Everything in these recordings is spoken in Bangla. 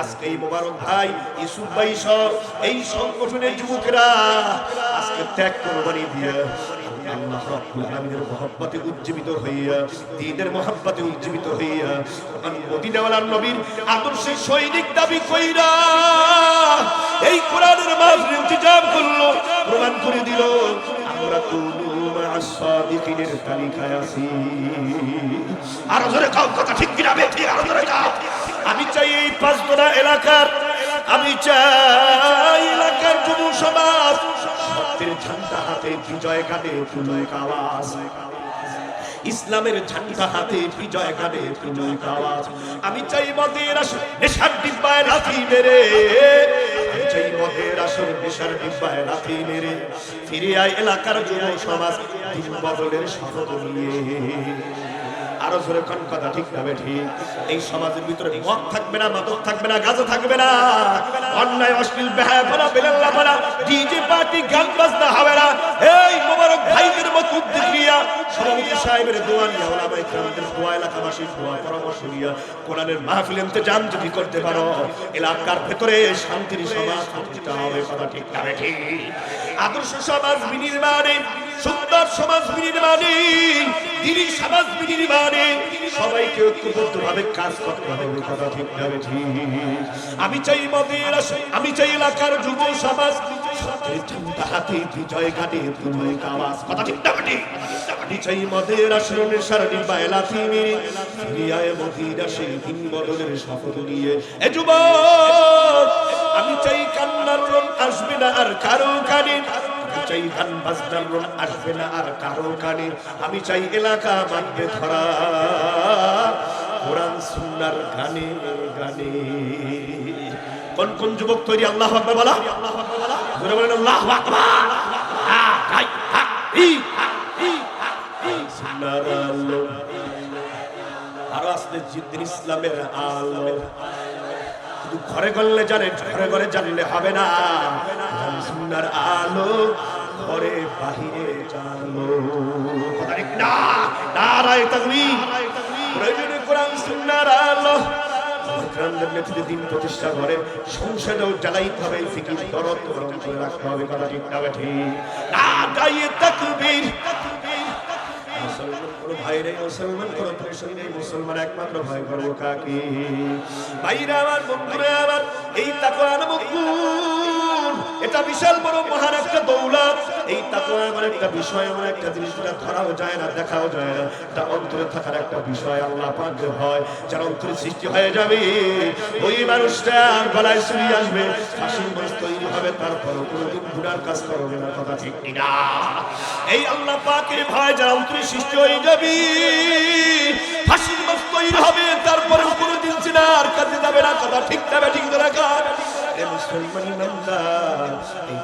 আজকে মোবারক ভাই ইসুফ ভাই সব এই সংগঠনের যুবকেরা আজকে ত্যাগ কোরবানি দিয়ে সৈনিক দাবি কইরা এই কোরআনের মাহফিল ইন্তজাম করল, প্রমাণ করে দিল, আমরা কুনু সাদিকিনের তালিকায় আছি। আরও জোরে কাউ কথা ঠিক কিনা বেঠি আরও আমি চাই এই পাঁচদোনা এলাকার, আমি চাই এলাকার যুব সমাজ। সত্যের ঝান্ডা হাতে বিজয় গানে তুলক আওয়াজ। ইসলামের ঝান্ডা হাতে বিজয় গানে তুলক আওয়াজ। আমি চাই মদের আসর, নেশার ডিব্বায় লাথি মেরে। চাই মদের আসর, নেশার ডিব্বায় লাথি মেরে। ফিরে আয় এলাকার যুব সমাজ, দিন বদলের শপথ নিয়ে। আরও জোরে কোন কথা, ঠিক না ঠিক? এই সমাজের ভিতরে মদ থাকবে না, মাদক থাকবে না, গাঁজা থাকবে না। অন্যায়, অশ্লীল বেহায়া ফলা বেলাল্লা ফলা ডিজে পার্টি, গান বাজনা হবে না। এই মোবারক ভাইদের মত উদ্যোগ নিয়া সভাপতি সাহেবের দোয়া নিয়া ওলামায়ে কেরামদের দোয়া, এলাকাবাসীর দোয়া, পরামর্শ নিয়া কোরআনের মাহফিল ইন্তজাম যদি করতে পারো, এলাকার ভেতরে শান্তির সমাজ প্রতিষ্ঠা হবে, কথা ঠিক না ঠিক? আদর্শ সমাজ বিনির্মাণে সুন্দর সমাজ বিনির্মাণে, দিনী সমাজ বিনির্মাণে সবাইকে ঐক্যবদ্ধ ভাবে কাজ করতে হবে। কথা ঠিক না আমি চাই মদের আমি চাই এলাকার যুব সমাজ দিন নিয়ে। আমি চাই কান্নার আসবে না আর কারও কানে। চাই গান বাজনার রং আসবে না আর কারও কানে আমি চাই এলাকা মানবে ধরা। কোরআন, সুন্নার গানে গানে। কোন কোন যুবক তৈরি? আল্লাহ আকবার বলা। জোরে বলেন, আল্লাহু আকবার। আরও জিদ্দিন ইসলামের আলো। শুধু ঘরে করলে জানে, ঘরে ঘরে জানলে হবে না। সুন্দর আলো ঘরে বাহিরে জানো কথা না? নারায় দিন প্রতিষ্ঠা রাখতে হবে। ঠিক মুসলমান করো ভাইরে মুসলমান করো প্রেশন নেই মুসলমান একমাত্র ভাইরা আমার বন্ধুরা আমার, এই তাকওয়া নামক এটা বিশাল বড় মহান একটা দৌলত এই তাকওয়া এমন একটা বিষয় এমন একটা জিনিস যেটা ধরাও যায় না, দেখাও যায় না। এটা অন্তরে থাকার একটা বিষয়, আল্লাহ পাক যে হয়, যার অন্তরে সৃষ্টি হয়ে যাবে, ওই মানুষটা আর গলায় ছুরি আসবে ফাঁসির মানুষ তৈরি হবে তারপরও কোনোদিন গুনার কাজ করবে না, কথা ঠিক না এই আল্লাহ পাকের ভয় যারা অন্তরে সৃষ্টি হয়ে যাবে ফাঁসির মাছ তৈরি হবে, তারপরে কোনোদিন সিনার কাছে যাবে না, কথা ঠিক যাবে ঠিক রাখা? এ মুসলমান ইমানদার এই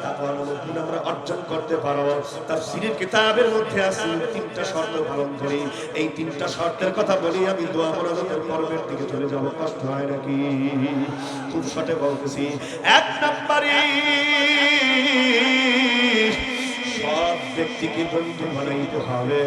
অর্জন করতে পারব। তাফসীরের কিতাবের মধ্যে আছে তিনটা শর্ত পালন করি। এই তিনটা শর্তের কথা বলি, আমি দোয়া মোনাজাতের পর্বের দিকে চলে যাব। হয় নাকি? খুব শর্টে বলতেছি। এক নম্বরে সব ব্যক্তিকে বন্ধু বানাইতে হবে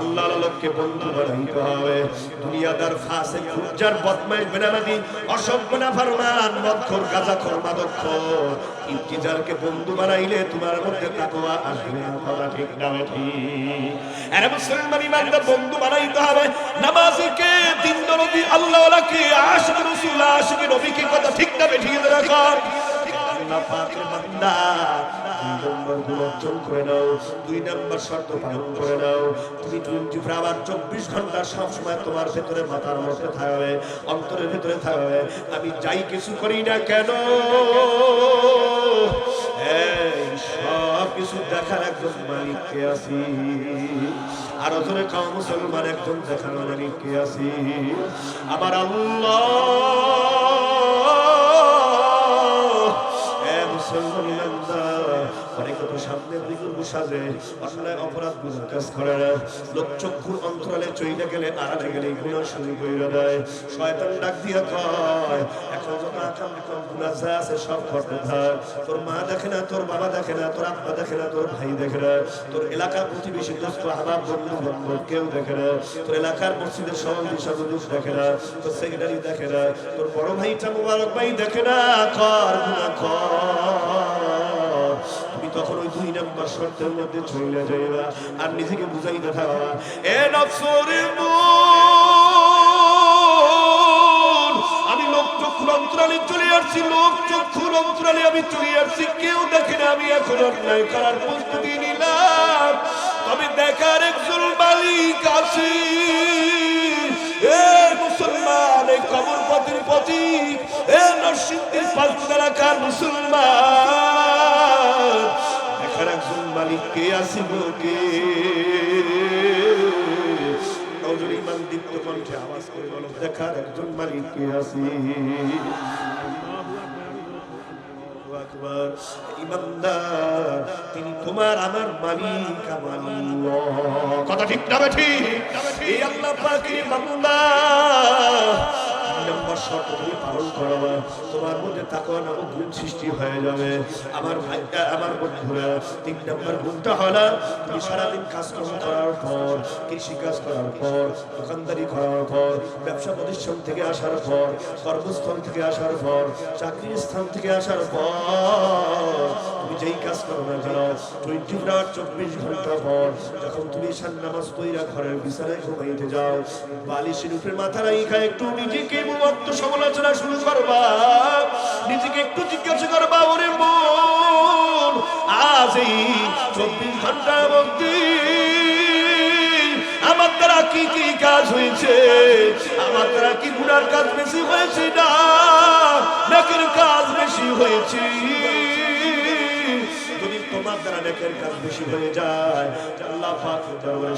আল্লাহ লোককে বন্ধু বানাইতে হবে। দুনিয়াদার ফাসে খুঁজার বদমাইশ বেনামাদি অসভ্য না ফরমান মদখোর, গাজাখোর, মাদকখোর। ইন্তিজারকে বন্ধু বানাইলে তোমার মধ্যে তাকওয়া আসবে না, কথা ঠিক না ঠিক? আরে মুসলমান ইমানদার, বন্ধু বানাইতে হবে। নামাজিকে দিন নবী আল্লাহ ওয়ালাকে আশিক রাসূল, আশিক নবীকে, কথা ঠিক না ঠিক? রাখো। করে নাও। দুই নম্বর করে নাও। তুমি চব্বিশ ঘণ্টা সবসময় তোমার ভেতরে মাথার মধ্যে থাকবে, অন্তরের ভেতরে থাকবে। আমি যাই কিছু করি না কেন? সব কিছু দেখার একজন মালিককে আছি? আর ধরে কাউ মুসলমান, একজন দেখার মালিককে আছি? আমার আল্লাহ অনেক তো সামনে দিগুর সাজে অন্যায় অপরাধ কাজ করে না। লোক চক্ষুর অন্তরালে চইলে গেলে আড়ালে গেলে গুণা শুরু দেয়। শয়তান ডাক দিয়া কয় আছে সব করতে তোর মা দেখে না, তোর বাবা দেখে না, তোর আব্বা দেখে না, তোর ভাই দেখে না। তোর এলাকার প্রতিবেশী দোস্ত আহবাব কেউ দেখে না। তোর এলাকার মসজিদের সভাপতি সদস্য দেখে না। তোর সেক্রেটারি দেখে না। তোর বড় ভাইটা মুবারক ভাই দেখে না। কর গুনাহ কর। শর্তের মধ্যে চলে যাইবা আর নিজেকে বুঝাইতে থাকবা এ নফসরের মন আমি লোক চক্ষুর অন্তরালে চলে আসছি, লোক চক্ষুর অন্তরালে আমি চলে আসছি। কেউ দেখে না, আমি এখন অন্যায় করার প্রস্তুতি নিলাম। তবে দেখার একজন মালিক এ মুসলমান এই কবর পথের পথিক এ নরসিংদীর পাঁচপুর এলাকার মুসলমান। দেখার একজন মালিক কে আসিব কে? ইমান দীপ্ত আওয়াজ করে বলো, দেখার একজন মালিক কে আসি ইমানদার, তিনি তোমার আমার মালিক। কথা ঠিক না ঠিক? এই আল্লাহ পাকের বান্দা তিন নম্বর শর্ত তুমি পালন করবা। তোমার মধ্যে তাকওয়া নামক গুণ সৃষ্টি হয়ে যাবে। আমার ভাইটা, আমার বন্ধুরা, তিন নম্বর গুণটা হলো তুমি সারাদিন কাজকর্ম করার পর কৃষি কাজ করার পর, দোকানদারি করার পর, ব্যবসা প্রতিষ্ঠান থেকে আসার পর, কর্মস্থল থেকে আসার পর, চাকরির স্থান থেকে আসার পর তুমি যেই কাজ করো না কেন? টোয়েন্টি ফোর চব্বিশ ঘণ্টা পর যখন তুমি ঈশান নামাজ তৈরা ঘরের বিছানায় ঘুমাইতে যাও, বালিশের উপরে মাথা রাইখা একটু নিজেকে মুক্ত সমালোচনা শুরু করবা। নিজেকে একটু জিজ্ঞাসা করবা, ওরে মন আজ এই চব্বিশ ঘণ্টার মধ্যে আমার দ্বারা কি কি কাজ হয়েছে? আমার দ্বারা কি গুনার কাজ বেশি হয়েছে না? নাকের কাজ বেশি হয়েছে? কাজ হয়ে যায়। আল্লাহ পাক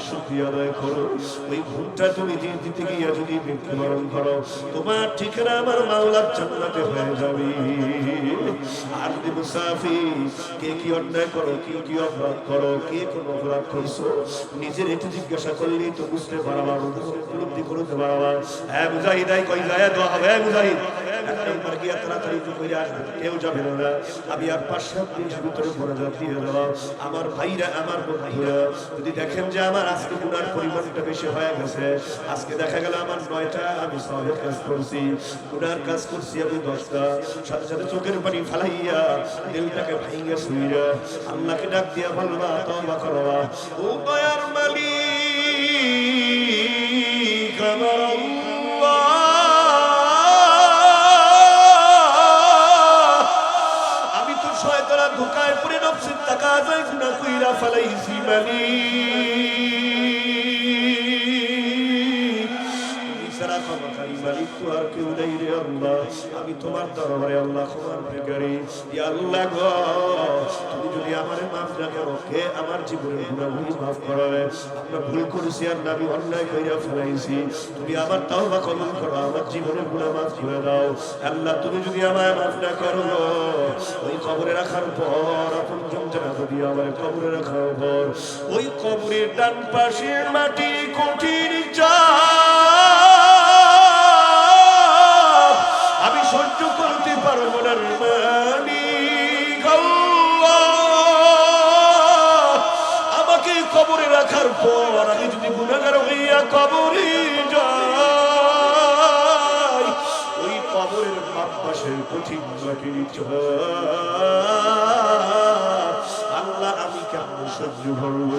শুকরিয়া আদায় করো। ওই ভুলটা তুমি দিয়ে দিতে গিয়ে যদি মৃত্যুবরণ করো, তোমার ঠিকানা আমার মাওলার হয়ে যাবে। আর মুসাফি কে কি অন্যায় করো, কি কি অপরাধ করো, কে অপরাধ করছ, নিজের একটু জিজ্ঞাসা করলেই তো বুঝতে পারবা উপলব্ধি করতে পারবা। হ্যাঁ মুজাহিদ কই যায় হবে হ্যাঁ মুজাহিদ। কেউ যাবে না। আমি আর পাঁচ সাত আমার ভাইরা, আমার বন্ধুরা, যদি দেখেন যে আমার আজকে গুনার পরিমাণটা বেশি হয়ে গেছে, আজকে দেখা গেল আমার নয়টা, আমি সবের কাজ করছি, গুনার কাজ করছি আমি দশটা। সাথে সাথে চোখের পানি ফালাইয়া দিলটাকে ভাইয়া শুইয়া আল্লাহকে ডাক দিয়া বলবা তওবা করবা ও দয়ার মালিক, আমার যায় গুনাহ কইরা ফেলাইছি মালিক তোমার দরবারে আল্লাহ ক্ষমার ভিখারি ইয়া আল্লাহ গো, তুমি যদি আমারে মাফ না করো কে আমার জীবনে গুনাহগুলি মাফ করবে? আমরা ভুল করেছি আর না আমি অন্যায় কইরা ফেলাইছি। তুমি আমার তাওবা কবুল করো, আমার জীবনে গুনাহ মাফ করে দাও। আল্লাহ, তুমি যদি আমায় মাফ না করো, ওই কবরে রাখার পর আপন জমজনা যদি আমার কবরে রাখার পর, ওই কবরের ডান পাশের মাটি কঠিন সহ্য করতে পারব না মালিক আমাকে কবরে রাখার পর আমি যদি গুণাগার হইয়া কবরে যাই, ওই কবরের বাপ পাশের কঠিন মাটির আল্লাহ, আমি কেমন সহ্য করব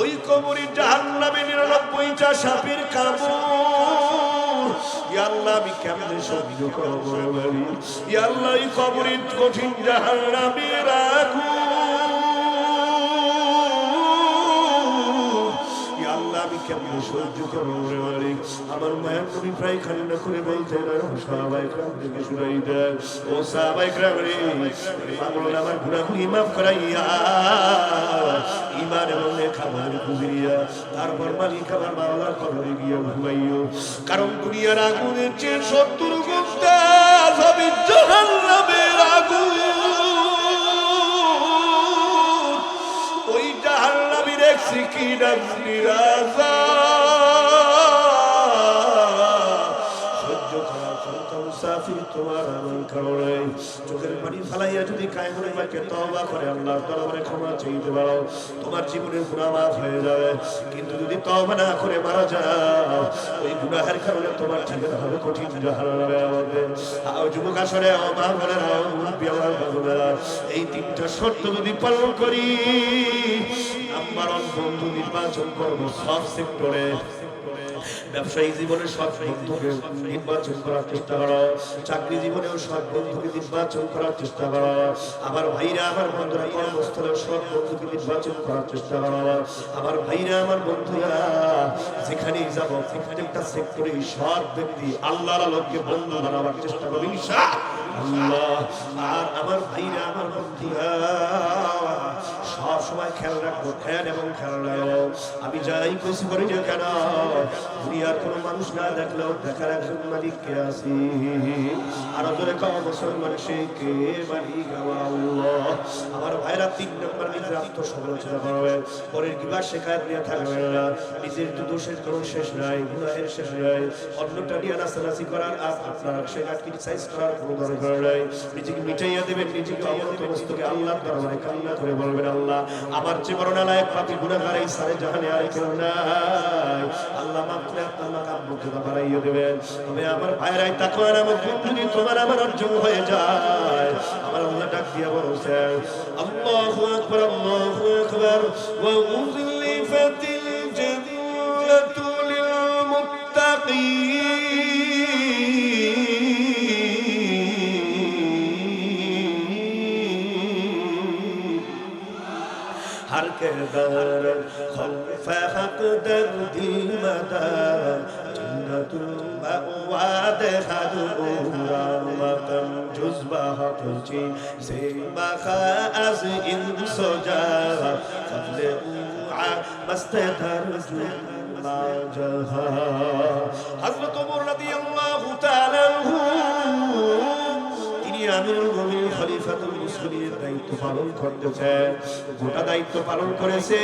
ওই কবরে জাহান্নামে নিরানব্বইটা সাপের কামড়। আল্লাহ, আমি কেমনে সহ্য করব আমার মায়ের নবী প্রায় খান্না করে বলতেন, আর সাহাবাই ক্রাম থেকে শুনাই দেন ও সাহাবাই ক্রাম রে আমার গুণাগুলি মাফ করাইয়া ইমান এবং খাবার গুজরিয়া তারপর মালিক আমার বাংলার কবরে গিয়ে ঘুমাইও। কারণ দুনিয়ার আগুনের চেয়ে সত্তর গুণটা হবে জাহান্নামের আগুন। ওই জাহান্নামীর এক নিরাজা সহ্য পানি ফালাইয়া যদি কায়মনে মাকে তওবা করে, আল্লাহর দরবারে ক্ষমা চাইতে পারো, তোমার জীবনের গুনাহ মাফ হয়ে যাবে। কিন্তু যদি তওবা না করে মারা যাও, ওই গুনাহের কারণে তোমার ঠিকানা হবে কঠিন জাহান্নামে হবে আও যুবক আসরে ও মা বলেন ও মুরব্বী আমার বাবুরা এই তিনটা শর্ত যদি পালন করি নাম্বার ওয়ান বন্ধু নির্বাচন করব সব সেক্টরে ব্যবসায়ী জীবনে সৎ বন্ধুকে নির্বাচন করার চেষ্টা করো। চাকরি জীবনেও সৎ বন্ধুকে নির্বাচন করার চেষ্টা করো। আমার ভাইরা আমার বন্ধুরা কর্মস্থলে সৎ বন্ধুকে নির্বাচন করার চেষ্টা করো। আমার ভাইরা আমার বন্ধুরা, যেখানেই যাব, প্রত্যেকটা সেক্টরে সৎ ব্যক্তি আল্লাহর আলোককে বন্ধু বানাবার চেষ্টা করো ঈশা আল্লাহ। আর আমার ভাইরা, আমার বন্ধুরা সব সময় খেয়াল রাখব, খেয়াল এবং খেয়াল রাখব আমি যাই খুশি করি যে কেন, দুনিয়ার কোনো মানুষ না দেখলেও দেখার একজন মালিক কে আসি আরও জোরে কাওয়া মুসলমান সে কে বাড়ি আমার ভাইরা তিন নম্বর নিজের আত্মসমালোচনা করবে। পরের কিবার শেখায় নিয়ে থাকবে না। নিজের তো দোষের কোনো শেষ নাই, গুনাহের শেষ নাই। অন্যটা নিয়ে নাচানাচি করার আর আপনার সেটা ক্রিটিসাইজ করার কোনো দরকার নাই। নিজেকে মিটাইয়া দেবেন, নিজেকে অমন্ত বস্তুকে আল্লাহর দরবারে কান্না করে বলবেন, আল্লাহ আমার যে বড় পাপি সারে জাহানে আর কেউ নাই। আল্লাহ করে আপনার মাকাম মুক্ততা বাড়াইয়া দেবেন। তবে আমার ভাইরাই আমার গুণ যদি তোমার আমার অর্জন হয়ে যায়। আমার আল্লাহ ডাক দিয়া বলছেন, আল্লাহু আকবার আল্লাহু আকবার, ওয়া أكبر خلف أقدر دي مدار جنة المأوى دخلها وطن جزبها تجي زيبها از إن سجاها قبل أوعى مستدر ما جها حضرت عمر رضي الله تعالى عنه তিনি আমিরুল মুমিনিন খলিফাতুল মুসলিমের দায়িত্ব পালন করতে করতেছেন গোটা দায়িত্ব পালন করেছে।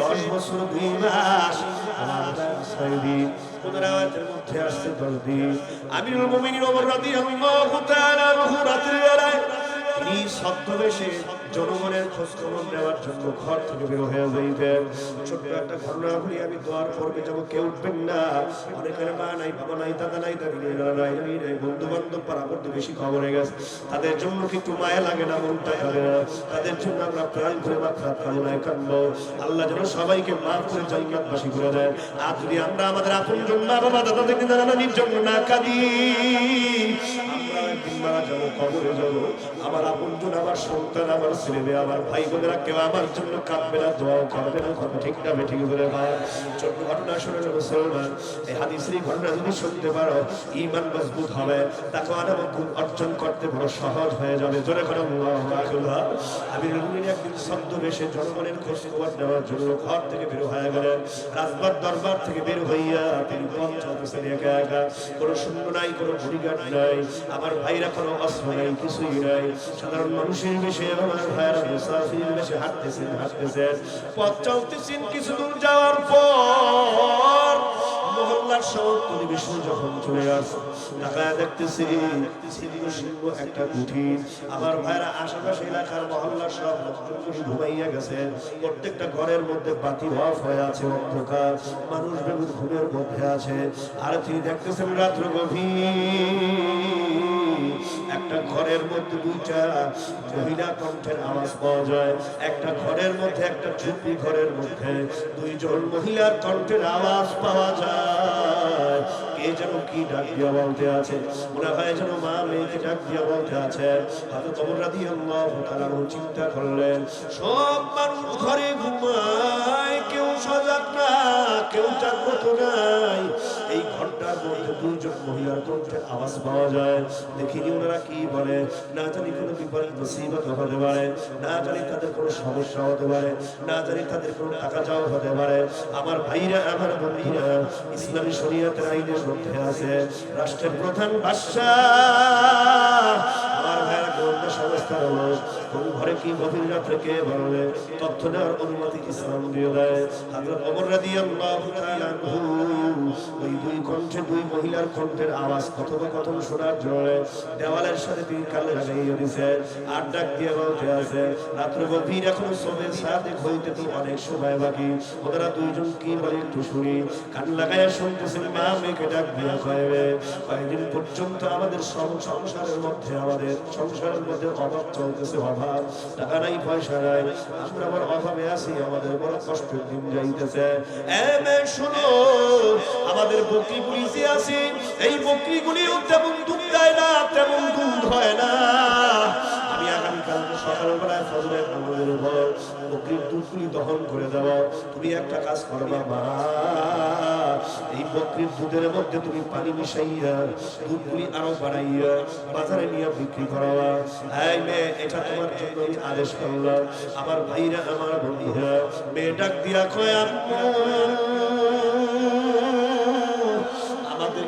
দশ বছর দুই মাস। আমি 6 দিন। পুনরাওয়াতের মধ্যে আসছে 10 দিন। আমিরুল তিনি ছদ্মবেশে জনগণের খোঁজ খবর নেওয়ার জন্য ঘর থেকে বের হয়ে যাইতেন ছোট্ট একটা ঘটনা বলি আমি দোয়ার পর্বে যাব কেউ উঠবেন না? অনেকের মা নাই, বাবা নাই, দাদা নাই, দাদি নাই নাই নাই বন্ধু বান্ধব পাড়া বেশি খবরে গেছে। তাদের জন্য কিন্তু মায়া লাগে না মনটা লাগে না। তাদের জন্য আমরা প্রাণ করে মাত্রা কামনায় কাঁদবো। আল্লাহ যেন সবাইকে মাফ করে জান্নাতবাসী করে দেয় আর যদি আমরা আমাদের আপন জন্য বাবা দাদা থেকে দাদা নানির জন্য না কাঁদি আমরা একদিন মারা যাব, কবরে যাব। আমার আপনজন আমার সন্তান, আমার ছেলে মেয়ে, আমার ভাই বোনেরা কেউ আমার জন্য কাঁদবে না, দোয়াও করবে না, কথা ঠিক না ঠিক বলে ভাই। ছোট্ট ঘটনা শুনে মুসলমান। এই হাদিসের ঘটনা যদি শুনতে পারো ইমান মজবুত হবে তাকে আনাম গুণ অর্জন করতে বড় সহজ হয়ে যাবে। জোরে করে আমি রুমিনী একদিন শব্দ বেশে জনগণের খোঁজ খবর নেওয়ার জন্য ঘর থেকে বের হয়ে গেলেন। রাজবার দরবার থেকে বের হইয়া তিনি চলতেছেন একা একা। কোনো শূন্য নাই, কোনো বডিগার্ড নাই। আমার ভাইরা কোনো অস্ত্র নাই, কিছুই নাই। সাধারণ মানুষের বেশি আমার ভাইয়ের মুসাফির বেশি হাঁটতেছেন হাঁটতেছেন। পথ চলতেছেন কিছু দূর যাওয়ার পর। একটা ঘরের মধ্যে মানুষ বেগুন ঘুমের মধ্যে আছে। আর তিনি দেখতেছেন রাত্র গভীর। একটা ঘরের মধ্যে দুইটা মহিলা কণ্ঠের আওয়াজ পাওয়া যায়। একটা ঘরের মধ্যে, একটা ঝুপড়ি ঘরের মধ্যে দুইজন মহিলার কণ্ঠের আওয়াজ পাওয়া যায়। কে যেন কি ডাক দিয়া বলতে আছে, মনে হয় যেন মা মেয়েকে ডাক দিয়া বলতে আছে। হয়তো তোমরা দিয়ে তারা চিন্তা করলেন, সব মানুষ ঘরে ঘুমায়, কেউ সজাগ না কেউ জাগ্রত নাই। এই ঘণ্টার মধ্যে দুজন মহিলার কণ্ঠের আওয়াজ পাওয়া যায়। দেখিনি ওনারা কি বলে। না জানি কোনো বিপরীত মুসিবত হতে পারে। না জানি তাদের কোনো সমস্যা হতে পারে। না জানি তাদের কোনো টাকা যাওয়া হতে পারে। আমার ভাইরা, আমার বন্ধুরা, ইসলামী শরীয়তের আইনের মধ্যে আছে। রাষ্ট্রের প্রধান বাদশাহ। আমার ভাইয়ের গোয়েন্দা লোক ঘরে কি রাত্রে অনুমতি আওয়াজ সবে হইতে অনেক সময় বাকি। ওরা দুইজন কি বলে একটু শুনি। কান লাগাইয়া শুনতেছেন, মা মেয়েকে ডাক দিয়া কয়বে কয়েকদিন পর্যন্ত আমাদের সং- সংসারের মধ্যে, আমাদের সংসারের মধ্যে অভাব চলতেছে, অভাব টাকা নাই, পয়সা নাই। আমরা অভাবে আমাদের বড় কষ্টের দিন যাইতেছে। বকরিগুলি যে আছে, এই বকরিগুলিও তেমন দুধ দেয় না, তেমন দুধ হয় না। এই দুধের মধ্যে তুমি পানি আরও বাড়াইয়া বাজারে নিয়ে বিক্রি এটা আদেশ করলাম। আমার ভাইরা, আমার বন্ধুরা, মেয়ে ডাক দিয়া কয়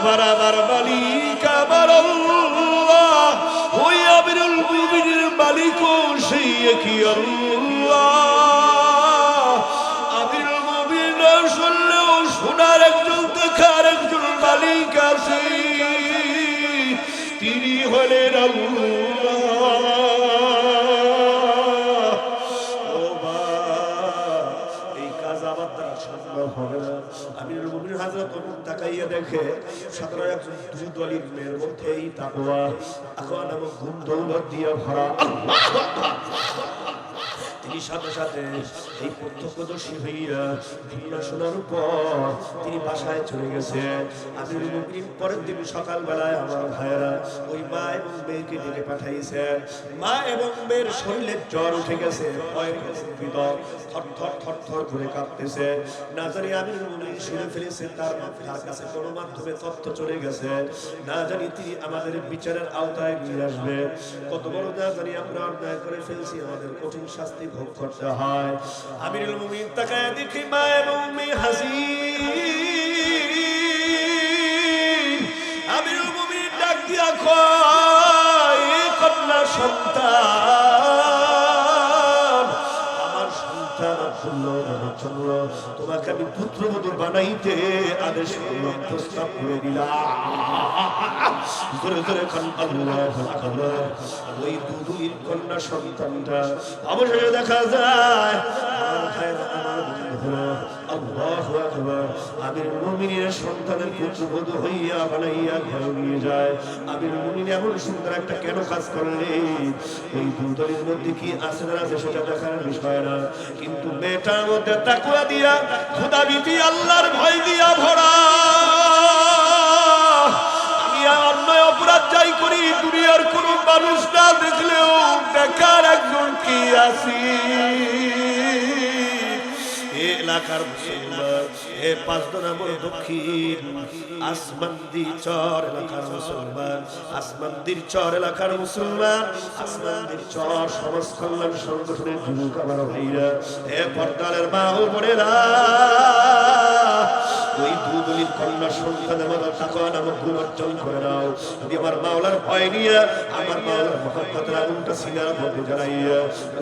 আমার মালিক আমার ওই আমিরুল মুমিনের মালিক সেই কি আল্লাহ। আমিরুল মুমিন না শুনলেও শোনার একজন দেখার একজন মালিক আছে। তিনি হলেন আল্লাহ। ও মা, এই কাজ আমার দ্বারা তাকাইয়া দেখে সাধারণ একজন দুদলির মেয়ের মধ্যে তাকওয়া গুণ দৌলত দিয়ে ভরা তিনি সাথে সাথে এই প্রত্যক্ষদর্শী হইয়া ঘটনা শোনার পর তিনি বাসায় চলে গেছে আমি পরের দিন সকালবেলায় আমার ভাইয়েরা ওই মা এবং মেয়েকে ডেকে পাঠাইছে মা এবং মেয়ের শরীরে জ্বর উঠে গেছে, ভয় প্রকম্পিত থর থর থর থর করে কাঁপতেছে। না জানি আমি শুনে ফেলেছে তার তার কাছে কোনো মাধ্যমে তথ্য চলে গেছে। না জানি তিনি আমাদের বিচারের আওতায় নিয়ে আসবে কত বড় না জানি আমরা অন্যায় করে ফেলছি, আমাদের কঠিন শাস্তি ভোগ করতে হয়। আমিরুল মুমিন তাকায় দেখি মা এবং হাজি আমিরুল মুমিন ডাক দিয়া কয় কন্যা সন্তান আমি পুত্রবধূ বানাইতে আদেশ প্রস্তাব করে দিলাম। ওই সন্তানটা দেখা যায় হইয়া বানাইয়া নিয়ে যায়। সুন্দর একটা কেন কাজ এই কি আছে না কিন্তু মেয়েটার মধ্যে তাকুয়া দিয়া খোদাবিতি আল্লাহর ভয় দিয়া ভরা। আমি অপরাধ যাই করি, দুনিয়ার কোন মানুষ না দেখলেও দেখার একজন কি এ এলাকার মুসলমান। এ পাঁচ নম্বর দক্ষিণ। আসমান্দি চর এলাকার মুসলমান। আসমান্দির চর এলাকার মুসলমান। আসমান্দির চর সমাজ কল্যাণ সংগঠনের যুবক আমার ভাইরা। এ পর্দালের মা ও বোনেরা ওই দুদলির কন্যা সন্তান আমার টাকা নামক গুণ অর্জন করে নাও যদি আমার মাওলার ভয় নিয়ে আমার মাওলার মহব্বতের আগুনটা সিনার মধ্যে জ্বালাইয়া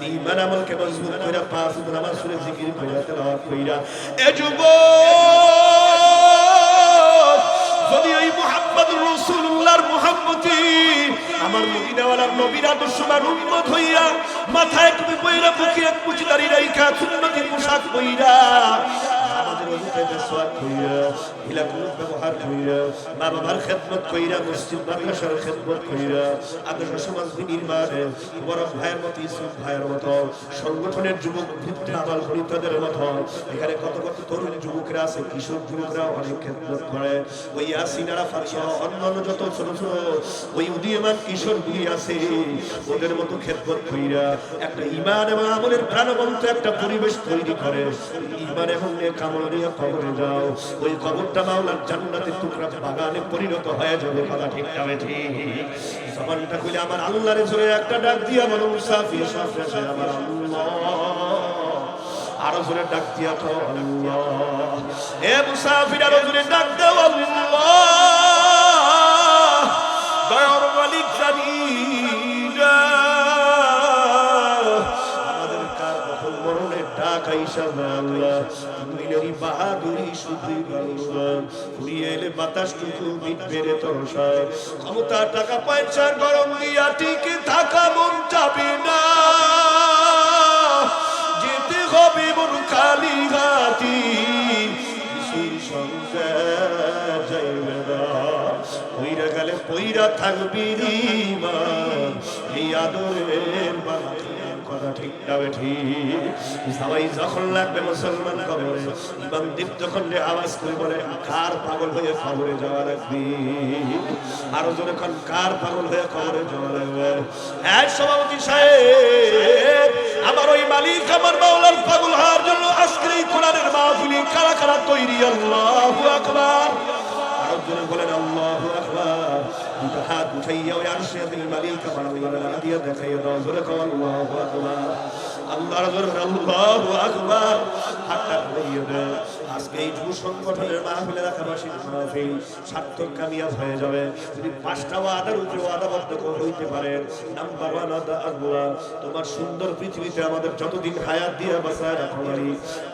ইমান আমলকে মজবুত কইরা পাঁচ আমার সুরে জিকির কইরা তেলাওয়াত কইরা, এ যুবক, যদি ওই মোহাম্মদ রসুল্লাহর মোহাম্মতি আমার আমার মদিনাওয়ালার নবীর আদর্শবান উন্মত হইয়া মাথায় তুমি বইরা বুকে এক কুচি দাঁড়িয়ে রাইখা সুন্নতি পোশাক বইরা in this one here. হইয়া ইলাকুল ব্যবহার এখানে কত কত তরুণ যুবকরা আছে, কিশোর যুবকরা অনেক খেদমত করে। ওই আসিনারা অন্যান্য যত ছোট ছোট ওই উদীয়মান কিশোর গুলি আছে, ওদের মতো খেদমত কইরা একটা ইমান এবং আমলের প্রাণবন্ত একটা পরিবেশ তৈরি করে। ইমান এবং আমল নিয়ে কবরে যাও। ওই কবরটা মাওলার জান্নাতের টুকরা বাগানে পরিণত হয়ে যাবে, কথা ঠিক যাবে ঠিক? জবানটা কইলে আমার আল্লাহরে জোরে একটা ডাক দিয়া বলো মুসাফির শেষে আমার আল্লাহ। আরও জোরে ডাক দিয়া তো আল্লাহ। এ মুসাফির, আরও জোরে ডাক দাও আল্লাহ। দয়ার মালিক জানি আমাদের কার কখন মরণের ডাক আইসা আল্লাহ। বাহাদুরি শুধুই আল্লাহ ঘুরিয়ে এলে বাতাসটুকু মিটবে রে তরসায় ক্ষমতা টাকা পয়সার গরম দিয়া টিকে থাকা মন যাবে না। যেতে হবে মন খালি হাতি সঙ্গে যাইবে না। পইরা গেলে পইরা থাকবি রিমা এই আদরের বাংলার কথা ঠিক যাবে ঠিক। সবাই যখন লাগবে মুসলমান কবরে ইমাম যখন আওয়াজ করে বলে, কার পাগল হয়ে কবরে যাওয়া লাগবে আরও জোরে কোন, কার পাগল হয়ে কবরে যাওয়া লাগবে এক সভাপতি সাহেব, আমার ওই মালিক, আমার মাওলার পাগল হওয়ার জন্য আজকের এই কোরআনের মাহফিলি কারা কারা তৈরি? আল্লাহু আকবার। আরেকজনে বলেন, আল্লাহু আকবার। হাত উঠাইয়া ওই আরশে আদিল মালিক আমার আল্লাহর হাদিয়া দেখাইয়া দাও জোরে কও আল্লাহু আকবার আল্লাহর জোরে আল্লাহু আকবার হাতটা উঠাইয়া দাও আজকে এই যুব সংগঠনের রাখাবাসীর মাহফিল সার্থক কামিয়াব হয়ে যাবে। যদি পাঁচটা ওয়াদার উপরে ওয়াদাবদ্ধ হইতে পারে, নাম্বার ওয়ান আল্লাহ। তোমার সুন্দর পৃথিবীতে আমাদের যতদিন হায়াত দিয়ে বাঁচায় রাখো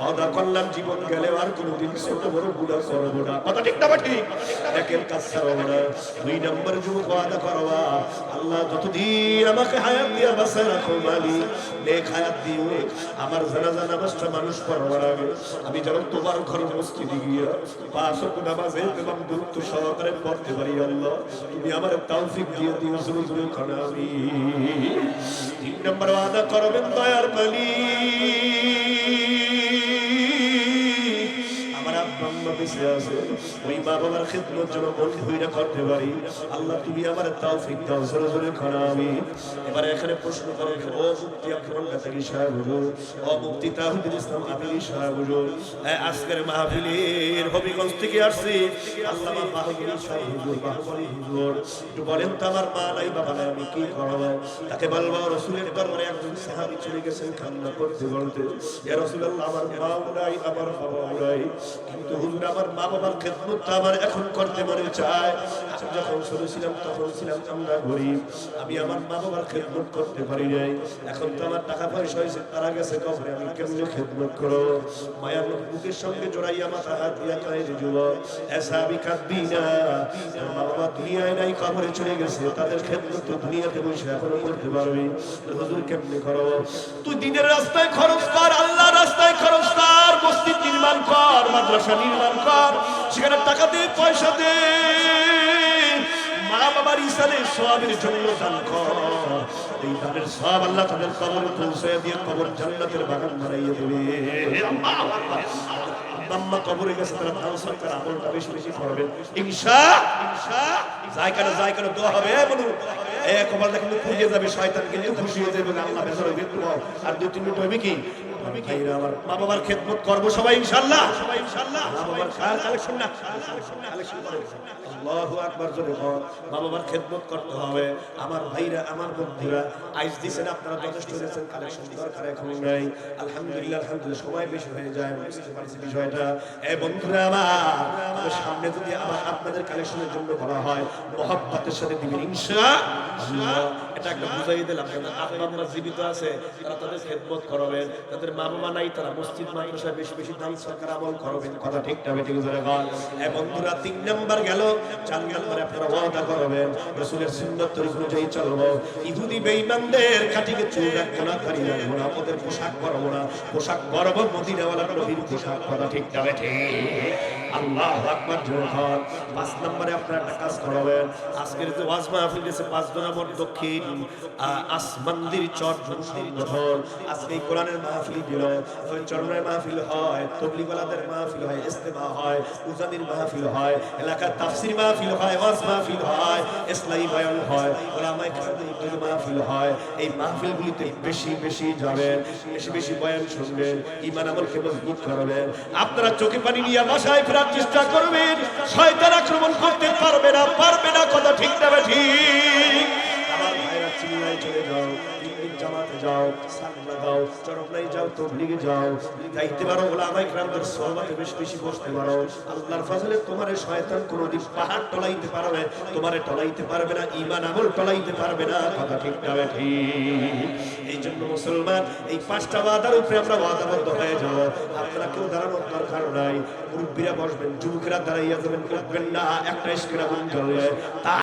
অদা করলাম জীবন গেলে আর কোনোদিন ছোট বড় গুণা করব না। কথা ঠিক না ঠিক একের কাজ না। দুই নম্বর যুবক ওয়াদা করবা আল্লাহ যতদিন আমাকে হায়াত দিয়ে বাসায় রাখো মালি নেক হায়াত দিও। আমার জানাজা নামাজটা মানুষ পড়বার আগে। আমি যেন তোমার ঘরে মসজিদে গিয়া পাঁচ ওয়াক্ত নামাজে এবং দূরত্ব সহকারে পড়তে পারি আল্লাহ, তুমি আমার তৌফিক দিয়ে দিও জুরু আমি। তিন নম্বর ওয়াদা করবেন দয়ার মালিক আছে ওই খেদমত মন হইরা করতে পারি। আল্লাহ, তুমি আমার দাও, জোরে জোরে আমি। এবারে এখানে প্রশ্ন করে ও মুক্তি আকরম কাতারি সাহেব হুজুর? ও মুক্তি তাহিদুল ইসলাম আমিরি সাহেব হুজুর। আজকের মাহফিলের হবিগঞ্জ থেকে আসছি। আল্লাহ সাহেব হুজুর হুজুর। একটু বলেন তো আমার মা নাই, বাবা নাই, আমি কি তাকে বলব, রসুলের দরবারে একজন সাহাবি চলে গেছেন কান্না করতে, বলতে ইয়া রাসূলুল্লাহ, আমার মাও নাই, আমার বাবাও নাই, কিন্তু হুজুর আমার মা বাবার খেদমতটা আমার এখন করতে মনে চায়। আমি যখন ছোট ছিলাম তখন ছিলাম আমরা গরিব। আমি আমার মা বাবার খেদমত করতে পারি নাই। এখন তো আমার টাকা পয়সা হয়েছে, তারা গেছে কবরে, আমি কেমনে খেদমত করো মায়ার বুকের সঙ্গে জড়াইয়া মাথা হাত দিয়া কায় যে যুবক, এসা, আমি কাঁদবি না। মা বাবা দুনিয়ায় নাই, কবরে চলে গেছে। তাদের খেদমত তো দুনিয়াতে বসে এখনও করতে পারবি। হুজুর, কেমনে করো তুই দিনের রাস্তায় খরচ কর আল্লাহ রাস্তায় খরচ কর। মসজিদ নির্মাণ কর, মাদ্রাসা নির্মাণ কর, সেখানে টাকা দে, পয়সা দে। মা বাবার ইসালে সবের জন্য দান কর। এই দানের সব আল্লাহ তাদের পৌঁছে দিয়ে কবর জান্নাতের বাগান বানাইয়ে দেবে। আম্মা কবরে গেছে, তারা দান সরকার আমলটা বেশি বেশি ইনশা ইনশা যায় কেন দোয়া হবে, এ বলু এ কবরটা কিন্তু খুঁজে যাবে, শয়তান কিন্তু খুশি হয়ে যাবে, আল্লাহ মৃত্যু হও। আর দুই তিন মিনিট হবে কি? আমি ভাইরা আমার মা বাবার খেদমত করব সবাই ইনশাআল্লাহ। সবাই ইনশাআল্লাহ। মা বাবার কার কালেকশন না আল্লাহু আকবার জোরে কর মা বাবার খেদমত করতে হবে। আমার ভাইরা আমার বন্ধুরা আইস দিছেন আপনারা যথেষ্ট দিয়েছেন কালেকশন দরকার এখন নাই। আলহামদুলিল্লাহ আলহামদুলিল্লাহ সময় বেশি হয়ে যায় বুঝতে পারছি বিষয়টা। এ বন্ধুরা আমার সামনে যদি আবার আপনাদের কালেকশনের জন্য বলা হয় মহব্বতের সাথে দিবেন ইনশাআল্লাহ এটা একটা বুঝাই দিলাম আম্মা জীবিত আছে তারা তাদের খেদমত করবেন তাদের মা নাই, তারা মসজিদ মাদ্রাসায় বেশি বেশি দান সরকার আমল করবেন কথা ঠিক না বেটি গুজরে বল এ বন্ধুরা, তিন নাম্বার গেল, চার নাম্বারে আপনারা ওয়াদা করবেন, রাসূলের সুন্নাত অনুযায়ী চলবো। ইহুদি বেঈমানদের চুল রাখব না না পোশাক পরবো না। পোশাক পরবো মদিনাওয়ালা নবীর পোশাক কথা ঠিক না, বেঠিক। আল্লাহ আকবার জোর হন পাঁচ নম্বরে আপনারা একটা কাজ করবেন। আজকের যে ওয়াজ মাহফিল গেছে পাঁচ নম্বর দক্ষিণ আহ, আসমান্দির চর সংগঠন আজকে কোরআনের মাহফিল দিল। ওই চরমের মাহফিল হয় তবলিগলাদের মাহফিল হয় ইস্তেমা হয় উজানির মাহফিল হয় এলাকার তাফসির মাহফিল হয় ওয়াজ মাহফিল হয় ইসলামী বয়ান হয় ওলামায়ে উদ্যোগে মাহফিল হয়। এই মাহফিলগুলিতে বেশি বেশি যাবেন বেশি বেশি বয়ান শুনবেন ইমান আমলকে মজবুত করবেন। আপনারা চোখে পানি নিয়ে বাসায় ফেরার চেষ্টা করবেন শয়তান আক্রমণ করতে পারবে না পারবে না, কথা ঠিক না ঠিক। আমার ভাইরা চিল্লায় চলে যাও। জামাতে যাও সাল্লা দাও চরমলাই যাও, তবলিগে যাও। যাইতে পারো ওলামাই গ্রামদের সহবাতে বেশি বেশি বসতে পারো। আল্লাহর ফাজলে তোমার শয়তান কোনোদিন পাহাড় টলাইতে পারবে, তোমারে টলাইতে পারবে না ইমান আমল টলাইতে পারবে না। কথা ঠিক না এই জন্য মুসলমান, এই পাঁচটা ওয়াদার উপরে আমরা ওয়াদাবদ্ধ হয়ে যাব আপনারা কেউ দাঁড়ানোর দরকার নাই। মুরব্বীরা বসবেন, যুবকেরা দাঁড়াইয়া যাবেন না। একটা ইস্কেরা বন্ধ হয়ে